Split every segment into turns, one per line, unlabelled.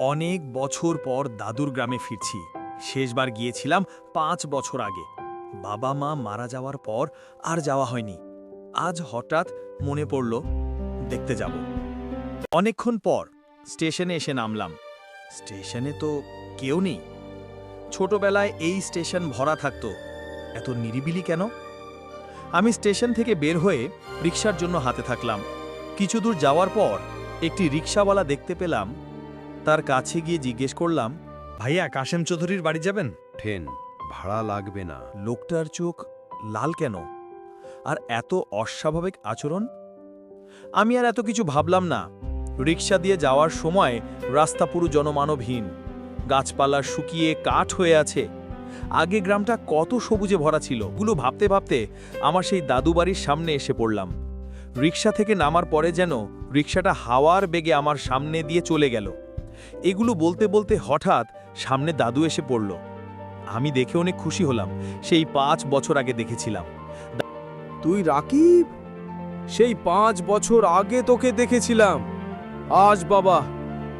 অনেক বছর পর দাদুর গ্রামে ফিরছি। শেষবার গিয়েছিলাম পাঁচ বছর আগে। বাবা মা মারা যাওয়ার পর আর যাওয়া হয়নি। আজ হঠাৎ মনে পড়ল, দেখতে যাব। অনেকক্ষণ পর স্টেশনে এসে নামলাম। স্টেশনে তো কেউ নেই। ছোটবেলায় এই স্টেশন ভরা থাকতো। এত নিরিবিলি কেন? আমি স্টেশন থেকে বের হয়ে রিক্সার জন্য হাতে থাকলাম। কিছু দূর যাওয়ার পর একটি রিক্সাওয়ালা দেখতে পেলাম তার কাছে গিয়ে জিজ্ঞেস করলাম ভাইয়া কাশেম চৌধুরীর বাড়ি যাবেন?
ঠেন ভাড়া লাগবে না।
লোকটার চোখ লাল কেন? আর এত অস্বাভাবিক আচরণ? আমি আর এত কিছু ভাবলাম না। রিক্সা দিয়ে যাওয়ার সময় রাস্তা পুরো জনমানবহীন। গাছপালা শুকিয়ে কাঠ হয়ে আছে। আগে গ্রামটা কত সবুজে ভরা ছিল। গুলো ভাবতে ভাবতে আমার সেই দাদু বাড়ির সামনে এসে পড়লাম। রিক্সা থেকে নামার পরে যেন রিক্সাটা হাওয়ার বেগে আমার সামনে দিয়ে চলে গেল। এগুলো বলতে বলতে হঠাৎ সামনে দাদু এসে পড়ল। আমি দেখে অনেক খুশি হলাম। সেই পাঁচ বছর আগে দেখেছিলাম।
তুই রাকিব? সেই পাঁচ বছর আগে তোকে দেখেছিলাম। আজ বাবা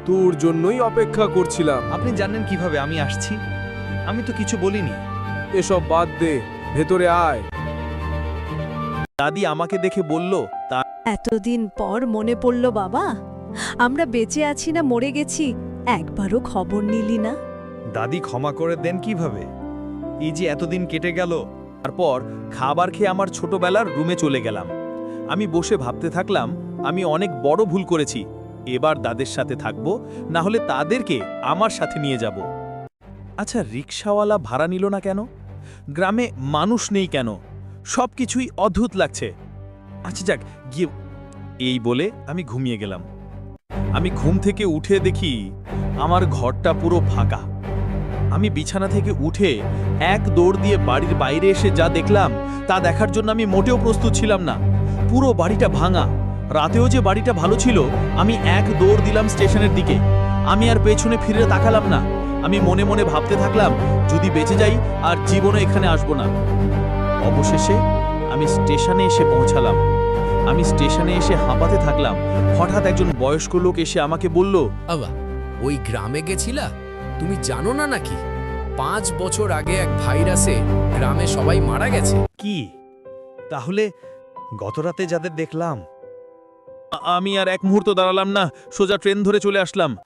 তোর জন্যই অপেক্ষা করছিলাম।
আপনি জানেন কীভাবে আমি আসছি? আমি তো কিছু বলিনি।
এসব বাদ দে ভেতরে আয়।
দাদি আমাকে দেখে বলল তা
এতদিন পর মনে পড়ল বাবা আমরা বেঁচে আছি না মরে গেছি, একবারও খবর নিলি না।
দাদি ক্ষমা করে দেন কীভাবে? এই যে এতদিন কেটে গেল, তারপর খাবার খেয়ে আমার ছোটবেলার রুমে চলে গেলাম। আমি বসে ভাবতে থাকলাম, আমি অনেক বড় ভুল করেছি। এবার দাদের সাথে থাকব, না হলে তাদেরকে আমার সাথে নিয়ে যাব। আচ্ছা রিক্সাওয়ালা ভাড়া নিল না কেন? গ্রামে মানুষ নেই কেন? সব কিছুই অদ্ভুত লাগছে। আচ্ছা যাক, গিয়ে এই বলে আমি ঘুমিয়ে গেলাম। আমি ঘুম থেকে উঠে দেখি আমার ঘরটা পুরো ফাঁকা। আমি বিছানা থেকে উঠে এক দৌড় দিয়ে বাড়ির বাইরে এসে যা দেখলাম, তা দেখার জন্য আমি মোটেও প্রস্তুত ছিলাম না। পুরো বাড়িটা ভাঙা। রাতেও যে বাড়িটা ভালো ছিল, আমি এক দৌড় দিলাম স্টেশনের দিকে। আমি আর পেছনে ফিরে তাকালাম না। আমি মনে মনে ভাবতে থাকলাম, যদি বেঁচে যাই আর জীবনে এখানে আসব না। অবশেষে আমি স্টেশনে এসে পৌঁছালাম। আমি স্টেশনে এসে হাঁপাতে থাকলাম। হঠাৎ একজন বয়স্ক লোক এসে আমাকে বলল
আবা ওই গ্রামে গেছিলা? তুমি জানো না নাকি? পাঁচ বছর আগে এক ভাইরাসে গ্রামে সবাই মারা গেছে।
কি? তাহলে গতরাতে যাদের দেখলাম। আমি আর এক মুহূর্ত দাঁড়ালাম না সোজা ট্রেন ধরে চলে আসলাম।